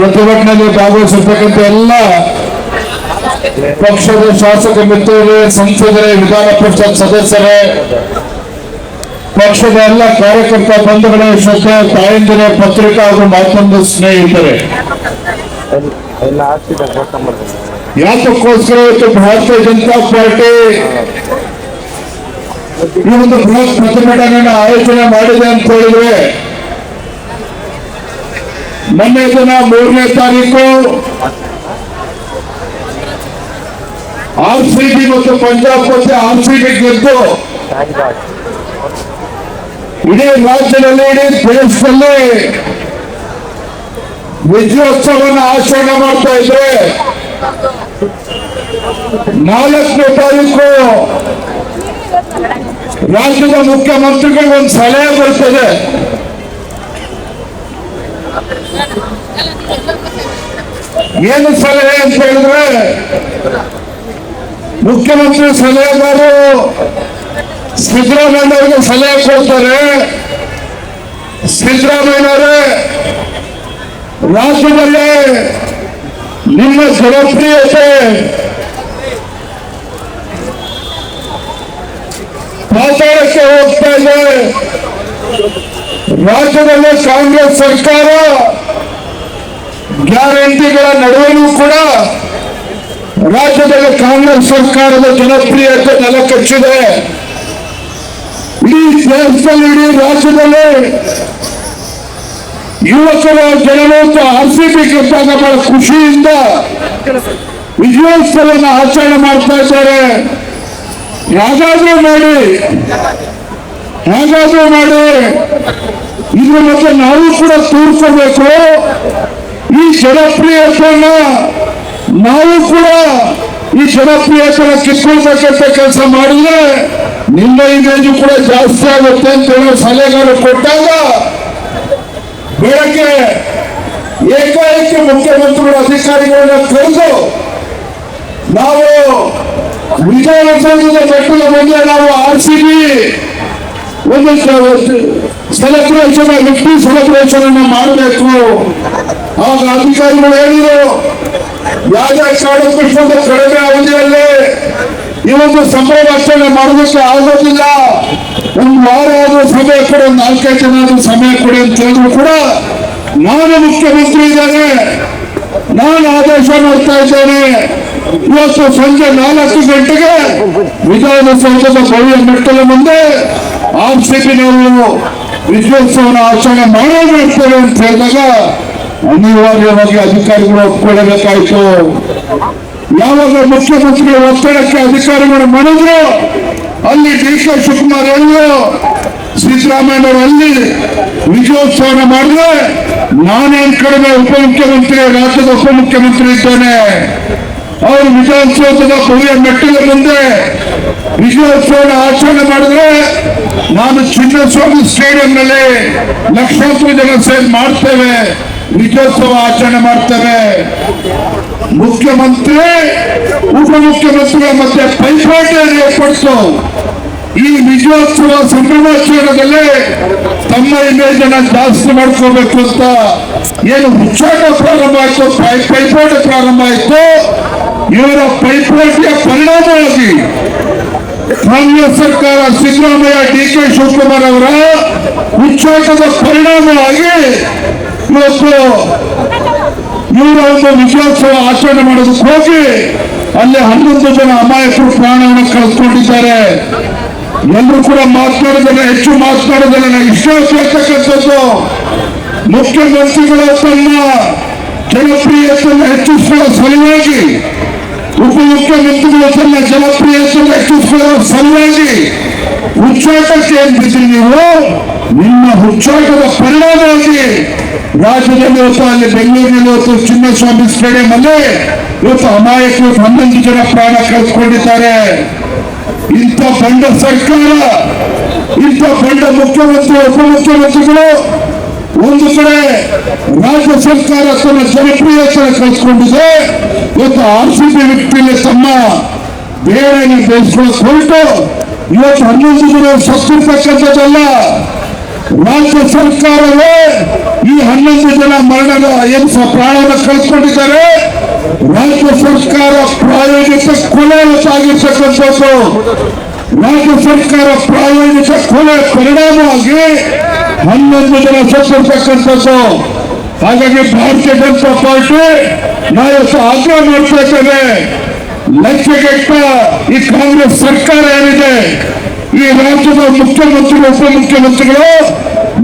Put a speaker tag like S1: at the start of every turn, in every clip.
S1: ಪ್ರತಿಭಟನೆಯಲ್ಲಿ ಭಾಗವಹಿಸಿರ್ತಕ್ಕಂಥ ಎಲ್ಲ ಪಕ್ಷದ ಶಾಸಕ ಮಿತ್ರರೇ, ಸಂಸದರೇ, ವಿಧಾನ ಪರಿಷತ್ ಸದಸ್ಯರೇ, ಪಕ್ಷದ ಎಲ್ಲ ಕಾರ್ಯಕರ್ತ ಬಂಧುಗಳೇ, ಶ್ರದ್ಧೆ ತಾಯಂದಿರೇ, ಪತ್ರಿಕಾ ಹಾಗೂ ಮಾಧ್ಯಮದ ಸ್ನೇಹಿತರೆ. ಯಾತಕ್ಕೋಸ್ಕರ ಇವತ್ತು ಭಾರತೀಯ ಜನತಾ ಪಾರ್ಟಿ ಈ ಒಂದು ಬೃಹತ್ ಪ್ರತಿಭಟನೆಯನ್ನು ಆಯೋಜನೆ ಮಾಡಿದೆ ಅಂತ ಹೇಳಿದ್ರೆ ಮೊನ್ನೆ ದಿನ ಮೂರನೇ ತಾರೀಕು ಆರ್ ಸಿ ಬಿ ಮತ್ತು ಪಂಜಾಬ್ ಮತ್ತೆ ಆರ್ ಸಿ ಬಿ ಗೆದ್ದು ಇಡೀ ರಾಜ್ಯದಲ್ಲಿ ಇಡೀ ದೇಶದಲ್ಲಿ ವಿಜಯೋತ್ಸವವನ್ನು ಆಚರಣೆ ಮಾಡ್ತಾ ಇದ್ರೆ ನಾಲ್ಕನೇ ತಾರೀಕು ರಾಜ್ಯದ ಮುಖ್ಯಮಂತ್ರಿಗಳಿಗೆ ಒಂದು ಸಲಹೆ ಬರ್ತದೆ. ಏನು ಸಲಹೆ ಅಂತ ಹೇಳಿದ್ರೆ, ಮುಖ್ಯಮಂತ್ರಿ ಸಲಹೆಗಾರರು ಸಿದ್ದರಾಮಯ್ಯ ಅವರಿಗೆ ಸಲಹೆ ಕೊಡ್ತಾರೆ. ಸಿದ್ದರಾಮಯ್ಯನವರೇ, ರಾಜ್ಯದಲ್ಲಿ ನಿಮ್ಮ ಜನಪ್ರಿಯತೆ ಪಾತಾಳಕ್ಕೆ ಹೋಗ್ತಾ ಇದೆ. ರಾಜ್ಯದಲ್ಲಿ ಕಾಂಗ್ರೆಸ್ ಸರ್ಕಾರ ಗ್ಯಾರಂಟಿಗಳ ನಡುವೆಯೂ ಕೂಡ ರಾಜ್ಯದಲ್ಲಿ ಕಾಂಗ್ರೆಸ್ ಸರ್ಕಾರದ ಜನಪ್ರಿಯತೆ ನೆಲಕಚ್ಚಿದೆ. ಇಡೀ ದೇಶದಲ್ಲಿ, ಇಡೀ ರಾಜ್ಯದಲ್ಲಿ ಯುವಕರ ಜನರು ಆರ್ ಸಿ ಬಹಳ ಖುಷಿಯಿಂದ ವಿಜಯೋತ್ಸವವನ್ನು ಆಚರಣೆ ಮಾಡ್ತಾ ಇದ್ದಾರೆ. ಹೇಗಾದ್ರೂ ಮಾಡಿ ಹೇಗಾದ್ರೂ ಮಾಡಿ, ಇದ್ರ ಮತ್ತೆ ನಾವು ಕೂಡ ತೋರಿಸಬೇಕು ಈ ಜನಪ್ರಿಯತೆಯನ್ನ ನಾವು ಕೂಡ ಈ ಜನಪ್ರಿಯತೆನ ಕಿತ್ಕೊಳ್ಬೇಕಂತ ಕೆಲಸ ಮಾಡಿದ್ರೆ ನಿಮ್ಮ ಇಮೇಜು ಕೂಡ ಜಾಸ್ತಿ ಆಗುತ್ತೆ ಅಂತ ಹೇಳೋ ಸಲಹೆಗಳು ಕೊಟ್ಟಾಗ ಬೆಳಗ್ಗೆ ಏಕಾಏಕಿ ಮುಖ್ಯಮಂತ್ರಿಗಳು ಅಧಿಕಾರಿಗಳನ್ನ ಕರೆದು ನಾವು ವಿಧಾನಸೌಧದ ಬೆಟ್ಟದ ಮುಂದೆ ನಾವು ಆರ್ ಸಿ ಬಿ ಒಂದು ಸೆಲೆಬ್ರೇಷನ್ ವಿಕ್ಟಿ ಸೆಲೆಬ್ರೇಷನ್ ಮಾಡಬೇಕು. ಆಗ ಅಧಿಕಾರಿಗಳು ಹೇಳಿದರು ಯಾವುದೇ ಕಾರಣಕ್ಕೂ ಕಡಿಮೆ ಅವಧಿಯಲ್ಲಿ ಈ ಒಂದು ಸಂಭ್ರಮಾಚರಣೆ ಮಾಡೋದಕ್ಕೆ ಆಗೋದಿಲ್ಲ? ಒಂದು ವಾರ ಆದ್ರೂ ಸಮಯ ಕೊಡಿ ಒಂದು ನಾಲ್ಕೈದು ಜನ ಆದ್ರೂ ಸಮಯ ಕೊಡಿ ಅಂತ ಹೇಳಿದ್ರು ಕೂಡ ನಾನು ಮುಖ್ಯಮಂತ್ರಿ ಇದ್ದೇನೆ. ನಾನು ಆದೇಶ ಮಾಡ್ತಾ ಇದ್ದೇನೆ. ಇವತ್ತು ಸಂಜೆ ನಾಲ್ಕು ಗಂಟೆಗೆ ವಿಧಾನಸೌಧದ ಭವ್ಯ ಮೆಟ್ಟಲ ಮುಂದೆ ಆರ್ ಸಿ ಪಿ ನಾವು ವಿಜಯೋತ್ಸವನ ಆಚರಣೆ ಮಾಡಬೇಕು ಅಂತ ಹೇಳಿದಾಗ ಅನಿವಾರ್ಯವಾಗಿ ಅಧಿಕಾರಿಗಳು ಒಪ್ಕೊಳ್ಳಬೇಕಾಯ್ತು. ಯಾವಾಗ ಮುಖ್ಯಮಂತ್ರಿ ಒತ್ತಡಕ್ಕೆ ಅಧಿಕಾರಿಗಳು ಮಾಡಿದ್ರು ಅಲ್ಲಿ ಡಿ ಕೆ ಶಿವಕುಮಾರ್ ಎಲ್ಲೋ? ಸಿದ್ದರಾಮಯ್ಯನವರು ಅಲ್ಲಿ ವಿಜಯೋತ್ಸವ ಮಾಡಿದ್ರೆ ನಾನೇನ್ ಕಡಿಮೆ ಉಪಮುಖ್ಯಮಂತ್ರಿ ರಾಜ್ಯದ ಉಪಮುಖ್ಯಮಂತ್ರಿ ಇದ್ದೇನೆ. ಅವರು ವಿಜಯೋತ್ಸವದ ಭವ್ಯ ಮೆಟ್ಟಿಲ ಮುಂದೆ ವಿಜಯೋತ್ಸವನ ಆಚರಣೆ ಮಾಡಿದ್ರೆ ನಾನು ಚಿನ್ನಸ್ವಾಮಿ ಸ್ಟೇಡಿಯಂನಲ್ಲಿ ಲಕ್ಷಾಂತರ ಜನ ಸೇರಿ ಮಾಡ್ತೇವೆ. ವಿಜಯೋತ್ಸವ ಆಚರಣೆ ಮಾಡ್ತೇವೆ. ಮುಖ್ಯಮಂತ್ರಿ ಉಪಮುಖ್ಯಮಂತ್ರಿಗಳ ಮಧ್ಯೆ ಪೈಪೋಟಿಯನ್ನು ಏರ್ಪಡಿಸು. ಈ ವಿಜಯೋತ್ಸವ ಸಂಭ್ರಮಾಚರಣೆಯಲ್ಲಿ ತಮ್ಮ ಇಮೇಜ್ ಅನ್ನ ಜಾಸ್ತಿ ಮಾಡ್ಕೋಬೇಕು ಅಂತ ಏನು ಹುಚ್ಚಾಟ ಪ್ರಾರಂಭ ಆಯ್ತು ಪೈಪೋಟಿ ಪ್ರಾರಂಭ ಆಯ್ತು. ಇವರ ಪೈಪೋಟಿಯ ಪರಿಣಾಮವಾಗಿ ಕಾಂಗ್ರೆಸ್ ಸರ್ಕಾರ ಸಿದ್ದರಾಮಯ್ಯ ಡಿ ಕೆ ಶಿವಕುಮಾರ್ ಅವರ ಹುಚ್ಚಾಟದ ಪರಿಣಾಮವಾಗಿ ಇವತ್ತು ಇವರ ಒಂದು ವಿಜಯೋತ್ಸವ ಆಚರಣೆ ಮಾಡೋದಕ್ಕೆ ಹೋಗಿ, ಅಲ್ಲಿ ಹನ್ನೊಂದು ಜನ ಅಮಾಯಕರು ಪ್ರಾಣವನ್ನು ಕಳೆದುಕೊಂಡಿದ್ದಾರೆ. ಎಲ್ಲರೂ ಕೂಡ ಮಾತನಾಡೋದನ್ನ ಹೆಚ್ಚು ಮಾತನಾಡೋದನ್ನ ನಾನು ಇಷ್ಟ ಕೇಳ್ತಕ್ಕಂಥದ್ದು ಮುಖ್ಯಮಂತ್ರಿಗಳು ತನ್ನ ಜನಪ್ರಿಯತೆಯನ್ನು ಹೆಚ್ಚಿಸುವ ಸಲುವಾಗಿ, ಉಪಮುಖ್ಯಮಂತ್ರಿಗಳು ತನ್ನ ಜನಪ್ರಿಯತೆಯನ್ನು ಹೆಚ್ಚಿಸುವ ಸಲುವಾಗಿ ಹುಚ್ಚಾಟಕ್ಕೆ ಏನ್ಬಿಟ್ಟು ನೀವು ನಿಮ್ಮ ಹುಚ್ಚಾಟದ ಪರಿಣಾಮವಾಗಿ ರಾಜ್ಯದಲ್ಲಿ ಇವತ್ತು ಅಲ್ಲಿ ಬೆಂಗಳೂರಿನಲ್ಲಿ ಇವತ್ತು ಚಿನ್ನಸ್ವಾಮಿ ಸ್ಟೇಡಿಯಂ ಅಲ್ಲಿ ಇವತ್ತು ಅಮಾಯಕರು ಹನ್ನೊಂದು ಜನ ಪ್ರಾಣ ಕಳೆದುಕೊಂಡಿದ್ದಾರೆ. ಇಂಥ ಬಂಡ ಸರ್ಕಾರ, ಇಂಥ ಬಂಡ ಮುಖ್ಯಮಂತ್ರಿ, ಉಪಮುಖ್ಯಮಂತ್ರಿಗಳು ಒಂದು ಕಡೆ ರಾಜ್ಯ ಸರ್ಕಾರ ತನ್ನ ಜನಪ್ರಿಯತೆ ಕಳ್ಸ್ಕೊಂಡಿದೆ ಇವತ್ತು ಆರ್ ಸಿ ಬಿ ವ್ಯಕ್ತಿಯಲ್ಲಿ ತಮ್ಮ ಬೇರೆ ಬೇಯಿಸ್ಕೊಳ್ಳೋಕೆ ಹೊರಟು ಇವತ್ತು ಹನ್ನೊಂದು ಜನ ಸತ್ತಿರ್ತಕ್ಕಂಥದ್ದಲ್ಲ
S2: ರಾಜ್ಯ ಸರ್ಕಾರವೇ ಈ ಹನ್ನೊಂದು ಜನ ಮರಣದ ಏನು ಪ್ರಾಣವನ್ನು ಕಳ್ಕೊಂಡಿದ್ದಾರೆ. ರಾಜ್ಯ ಸರ್ಕಾರ ಪ್ರಾಯೋಜಿತ ಕೊಲೆ ಆಗಿರ್ತಕ್ಕಂಥದ್ದು ರಾಜ್ಯ ಸರ್ಕಾರ ಪ್ರಾಯೋಜಿತ ಕೊಲೆ ಪರಿಣಾಮವಾಗಿ ಹನ್ನೊಂದು ಜನ ಸತ್ತಿರ್ತಕ್ಕಂಥದ್ದು ಹಾಗಾಗಿ ಭಾರತೀಯ ಜನತಾ ಪಾರ್ಟಿ ನಾವು ಆಗ್ರಹ ಮಾಡ್ತಾ ಇದ್ದೇವೆ ಲಕ್ಷಗಟ್ಟ ಈ ಕಾಂಗ್ರೆಸ್ ಸರ್ಕಾರ ಏನಿದೆ, ಈ ರಾಜ್ಯದ ಮುಖ್ಯಮಂತ್ರಿಗಳು ಉಪಮುಖ್ಯಮಂತ್ರಿಗಳು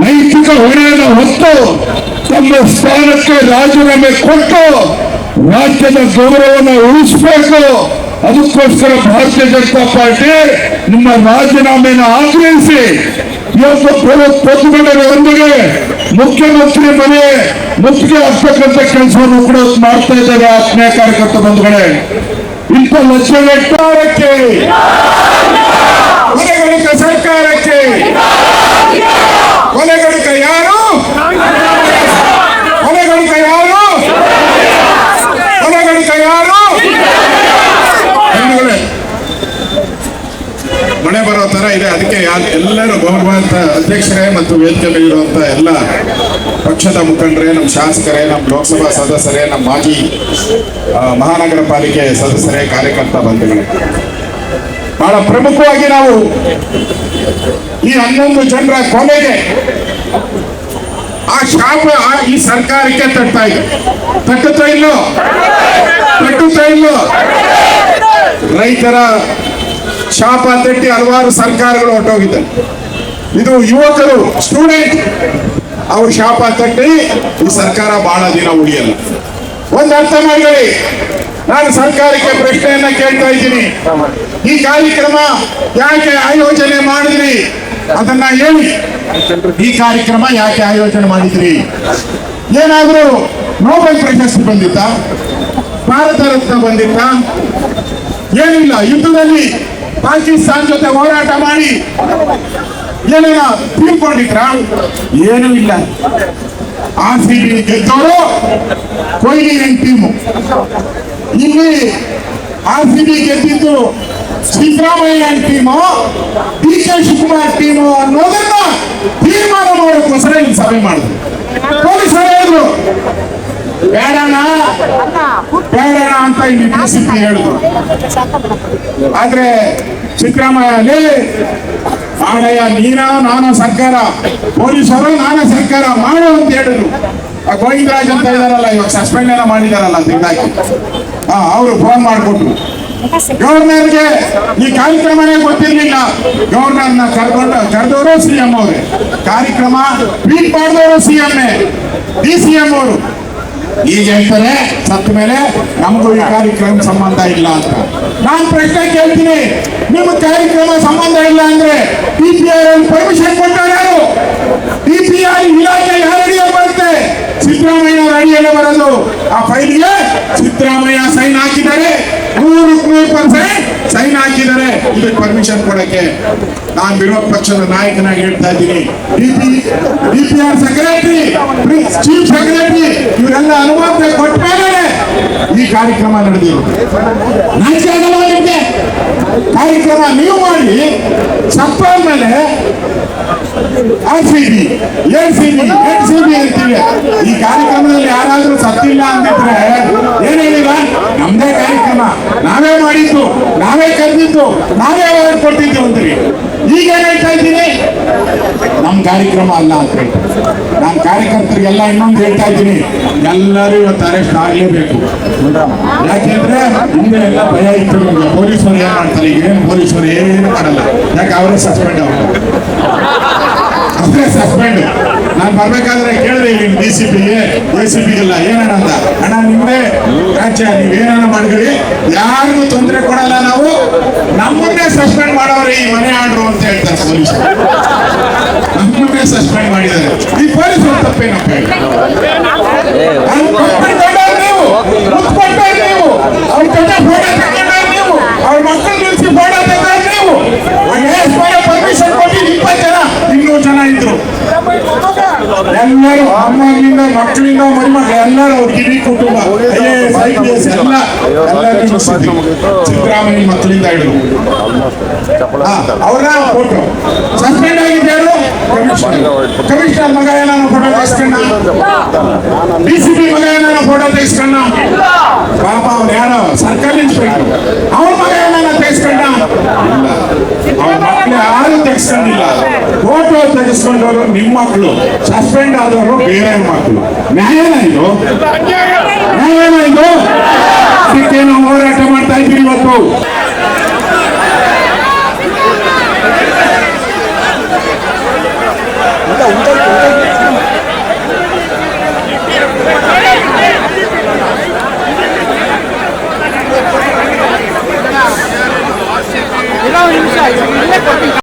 S2: ನೈತಿಕ ಹೊಣೆಯನ್ನು ಹೊತ್ತು ತಮ್ಮ ಸ್ಥಾನಕ್ಕೆ ರಾಜೀನಾಮೆ ಕೊಟ್ಟು ರಾಜ್ಯದ ಗೌರವವನ್ನು ಉಳಿಸಬೇಕು. ಅದಕ್ಕೋಸ್ಕರ ಭಾರತೀಯ ಜನತಾ ಪಾರ್ಟಿ ನಿಮ್ಮ ರಾಜೀನಾಮೆಯನ್ನು ಆಗ್ರಹಿಸಿ. ಇವತ್ತು ಪ್ರತಿಭಟನೆಯೊಂದಿಗೆ ಮುಖ್ಯಮಂತ್ರಿ ಮನೆ ಮುತ್ತಿಗೆ ಹಾಕ್ತಕ್ಕಂಥ ಕೆಲಸವನ್ನು ಕೂಡ ಮಾಡ್ತಾ ಇದ್ದಾರೆ ಆತ್ಮೀಯ ಕಾರ್ಯಕರ್ತ ಬಂಧುಗಳೇ. ಇಂಥ ಲಕ್ಷಗಟ್ಟಾರಕ್ಕೆ ಕೊನೆಗಡುಕ ಸರ್ಕಾರಕ್ಕೆ ಕೊನೆಗಡುಕ ಯಾರು ಕೊನೆಗಡುಕ ಯಾರು ಕೊನೆಗಡುಕ ಯಾರು ಬಂಧುಗಳೇ, ಮಳೆ ಬರೋ ತರ ಇದೆ ಅದಕ್ಕೆ ಯಾ- ಎಲ್ಲರೂ ಗೌರವಾಂತ ಅಧ್ಯಕ್ಷರೇ ಮತ್ತು ವೇದಿಕೆ ಇರುವಂಥ ಎಲ್ಲ ಪಕ್ಷದ ಮುಖಂಡರೇ, ನಮ್ಮ ಶಾಸಕರೇ, ನಮ್ಮ ಲೋಕಸಭಾ ಸದಸ್ಯರೇ, ನಮ್ಮ ಮಾಜಿ ಮಹಾನಗರ ಪಾಲಿಕೆ ಸದಸ್ಯರೇ, ಕಾರ್ಯಕರ್ತ ಬಂಧುಗಳೇ. ಬಹಳ ಪ್ರಮುಖವಾಗಿ ನಾವು ಈ ಹನ್ನೊಂದು ಜನರ ಕೊನೆಗೆ ಆ ಶಾಪ ಈ ಸರ್ಕಾರಕ್ಕೆ ತಟ್ತಾ ಇದೆ. ತಟ್ಟುತ್ತಾ ಇಲ್ಲೋ ತಟ್ಟುತ್ತಾ ಇಲ್ಲೋ ರೈತರ ಶಾಪ ತಟ್ಟಿ ಹಲವಾರು ಸರ್ಕಾರಗಳು ಹೊರಟೋಗಿದ್ದಾರೆ ಇದು ಯುವಕರು ಸ್ಟೂಡೆಂಟ್ ಅವ್ರ ಶಾಪ ತಟ್ಟಿ, ಈ ಸರ್ಕಾರ ಬಹಳ ದಿನ ಉಳಿಯಲ್ಲ. ಒಂದು ಅರ್ಥ ಮಾಡ್ಕೊಳ್ಳಿ. ನಾನು ಸರ್ಕಾರಕ್ಕೆ ಪ್ರಶ್ನೆಯನ್ನ ಕೇಳ್ತಾ ಇದ್ದೀನಿ. ಈ ಕಾರ್ಯಕ್ರಮ ಯಾಕೆ ಆಯೋಜನೆ ಮಾಡಿದ್ರಿ? ಅದನ್ನ ಹೇಳಿ. ಈ ಕಾರ್ಯಕ್ರಮ ಯಾಕೆ ಆಯೋಜನೆ ಮಾಡಿದ್ರಿ? ಏನಾದರೂ ನೋಬೆಲ್ ಪ್ರಶಸ್ತಿ ಬಂದಿತ್ತ? ಭಾರತ ರತ್ನ ಬಂದಿತ್ತ? ಏನಿಲ್ಲ, ಯುದ್ಧದಲ್ಲಿ ಪಾಕಿಸ್ತಾನ ಜೊತೆ ಹೋರಾಟ ಮಾಡಿ. ಏನೇನ ತಿಳ್ಕೊಂಡಿದ್ರ? ಏನೂ ಇಲ್ಲ. ಆರ್ ಸಿ ಬಿ ಗೆದ್ದವರು ಕೊಹ್ಲಿ ಟೀಮು ಇಲ್ಲಿ ಆರ್ ಸಿ ಬಿ ಗೆದ್ದಿದ್ದು Siddaramaiah team D K Shivakumar team ಅನ್ನೋದನ್ನ ತೀರ್ಮಾನ ಮಾಡೋಕ್ಕೋಸ್ಕರ ಇಲ್ಲಿ ಸಭೆ ಮಾಡಿದ್ರು. ಪೊಲೀಸರು ಹೇಳಿದ್ರು ಬೇಡಣ ಬೇಡಣ ಅಂತ ಇಲ್ಲಿ ಡಿ ಸಿ ಪಿ ಹೇಳಿದ್ರು. ಆದ್ರೆ ಸಿದ್ದರಾಮಯ್ಯ ಮಾಡಯ್ಯ ನೀನ, ನಾನು ಸರ್ಕಾರ? ಪೊಲೀಸರು, ನಾನು ಸರ್ಕಾರ? ಮಾಡು ಅಂತ ಹೇಳಿದ್ರು. ಆ ಗೋವಿಂದರಾಜ್ ಅಂತ ಇದಾರಲ್ಲ, ಇವಾಗ ಸಸ್ಪೆಂಡ್ ಏನೋ ಮಾಡಿದಾರಲ್ಲ ತಿಂದಾಕಿ ಹಾ ಅವರು ಫೋನ್ ಮಾಡಿಕೊಟ್ರು. ಗವರ್ನರ್ಗೆ ಈ ಕಾರ್ಯಕ್ರಮನೇ ಗೊತ್ತಿರ್ಲಿಲ್ಲ. ಗವರ್ನರ್ನ ಕರ್ಕೊಂಡು ಕರೆದವರು ಸಿ ಎಂ ಅವರೇ. ಕಾರ್ಯಕ್ರಮ, ಟ್ವೀಟ್ ಮಾಡಿದವರು C M D C M ಅವರು. ಈಗ ಹೇಳ್ತಾರೆ ಸತ್ತ ಮೇಲೆ ನಮಗೂ ಈ ಕಾರ್ಯಕ್ರಮ ಸಂಬಂಧ ಇಲ್ಲ ಅಂತ. ನಾನು ಪ್ರಶ್ನೆ ಕೇಳ್ತೀನಿ. ನಿಮ್ಮ ಕಾರ್ಯಕ್ರಮ ಸಂಬಂಧ ಇಲ್ಲ ಅಂದ್ರೆ ಡಿ ಪರ್ಮಿಷನ್ ಕೊಟ್ಟಾರ ಡಿ ಪಿ ಇಲಾಖೆ ಯಾರಿಗೆ ಬರುತ್ತೆ? ಸಿದ್ದರಾಮಯ್ಯ ಅಡಿಯಲ್ಲಿ ಬರೋದು. ಆ ಫೈಲ್ಗೆ ಸಿದ್ದರಾಮಯ್ಯ ಸೈನ್ ಹಾಕಿದ್ದಾರೆ. ನೂರಕ್ಕೆ ನೂರು ಪರ್ಸೆಂಟ್ ಸೈನ್ ಹಾಕಿದರೆ ಇದಕ್ಕೆ ಪರ್ಮಿಷನ್ ಕೊಡಕ್ಕೆ. ನಾನು ವಿರೋಧ ಪಕ್ಷದ ನಾಯಕನಾಗಿ ಹೇಳ್ತಾ ಇದ್ದೀನಿ. DP DPR secretary chief secretary ಇವರೆಲ್ಲ ಅನುಮತಿ ಕೊಟ್ಟ ಈ ಕಾರ್ಯಕ್ರಮ ನಡೆದಿರೋದು ನಾಚಿಕೆ ಕಾರ್ಯಕ್ರಮ ನೀವು ಮಾಡಿ ಸಪ್ಪ ಮೇಲೆ ಈ ಕಾರ್ಯಕ್ರಮದಲ್ಲಿ ಯಾರಾದ್ರೂ ಸತ್ತಿಲ್ಲ ಅಂದಿದ್ರೆ ಏನ್ ಹೇಳಿಲ್ಲ ನಮ್ದೇ ನಾವೇ ಮಾಡಿದ್ದು, ನಾವೇ ಕರೆದಿದ್ದು, ನಾವೇ ಅವಾರ್ಡ್ ಕೊಟ್ಟಿದ್ದು ಅಂದ್ರಿ. ಈಗ ಏನ್ ಹೇಳ್ತಾ ಇದ್ದೀನಿ? ನಮ್ ಕಾರ್ಯಕ್ರಮ ಅಲ್ಲ ಅಂತ ಹೇಳಿ ನಾನು ಕಾರ್ಯಕರ್ತರಿಗೆಲ್ಲ ಇನ್ನೊಂದು ಹೇಳ್ತಾ ಇದ್ದೀನಿ. ಎಲ್ಲರೂ ಇವತ್ತು ಅರೆಸ್ಟ್ ಆಗ್ಲೇಬೇಕು. ಯಾಕೆಂದ್ರೆ ಹಿಂದೆ ಎಲ್ಲ ಭಯ ಇತ್ತು ನಮ್ಗೆ. ಪೊಲೀಸರು ಏನ್ ಮಾಡ್ತಾರೆ ಈಗ? ಏನ್ ಪೊಲೀಸರು ಏನು ಮಾಡಲ್ಲ. ಯಾಕೆ ಅವರೇ ಸಸ್ಪೆಂಡ್ ಅವರು? ಅವರೇ ಸಸ್ಪೆಂಡ್ ನಾನು ಬರ್ಬೇಕಾದ್ರೆ ಕೇಳಿದೆ ನೀನು ಡಿ ಸಿ ಪಿಗೆ ಎ ಸಿ ಪಿಗೆಲ್ಲ ಏನಣ್ಣ ಅಂತ. ಅಣ್ಣ, ನಿಮ್ದೇ ರಾಜ್ಯ ನೀವೇನ ಮಾಡ್ಕೊಳ್ಳಿ. ಯಾರಿಗೂ ತೊಂದರೆ ಕೊಡಲ್ಲ ನಾವು. ನಮ್ಮನ್ನೇ ಸಸ್ಪೆಂಡ್ ಮಾಡೋರು ಈ ಮನೆ ಆಡ್ರು ಅಂತ ಹೇಳ್ತಾರೆ ಪೊಲೀಸರು ನಮ್ಮನ್ನೇ ಸಸ್ಪೆಂಡ್ ಮಾಡಿದ್ದಾರೆ. ಈ ಪೊಲೀಸರು ತಪ್ಪೇನಪ್ಪ ಹೇಳಿ. ನೀವು. ನೀವು. ಅವ್ರ ಫೋಟೋ ಎಲ್ಲರೂ ಅಮ್ಮನಿಂದ ಮಕ್ಕಳಿಂದ ಮರಿಮಕ್ಳು ಎಲ್ಲರೂ ಅವ್ರ ಕಿವಿ ಕುಟುಂಬ ಐಎಎಸ್ ಐಪಿಎಸ್ ಎಲ್ಲ ಎಲ್ಲರೂ ನಿಲ್ಲಿಸಿದ್ರು. ಸಿದ್ದರಾಮಯ್ಯ ಮಕ್ಕಳಿಂದ ಹಿಡಿದು
S3: ಆಲ್ಮೋಸ್ಟ್ ಚಪ್ಪಳ
S2: ಅವ್ರ ಫೋಟೋ ಸಸ್ಪೆಂಡ್ ಆಗಿದ್ದಾರು ಕಮಿಷನರ್ ಕಮಿಷನರ್ ಮಗ ಏನಾರ ಫೋಟೋ ತೆಗಿಸ್ಕೊಂಡ ಡಿ ಸಿ ಪಿ ಮಗ ಏನಾರ ಫೋಟೋ ತೆಗಿಸ್ಕೊಂಡ ಪಾಪ ಅವ್ನು ಯಾರೋ ಸರ್ಕಲ್ ಇನ್ಸ್ಪೆಕ್ಟರ್ ಅವ್ರ ಮಗ ಏನಾರ ತೆಗಿಸ್ಕೊಂಡ ಇಲ್ಲ ಅವ್ರ ಮಕ್ಕಳು ಎಲೆಕ್ಷನ್ ಇಲ್ಲ ಫೋಟೋ ತೆಗೆಸ್ಕೊಂಡವರು ನಿಮ್ಮ ಮಕ್ಕಳು ಸಸ್ಪೆಂಡ್ ಆದವರು ಬೇರೆ ಮಕ್ಕಳು ನ್ಯಾಯನ ಇದು ನ್ಯಾಯನ ಇದು ಸಿಕ್ಕೇನು ಹೋರಾಟ ಮಾಡ್ತಾ ಇದ್ವಿ ಇವತ್ತು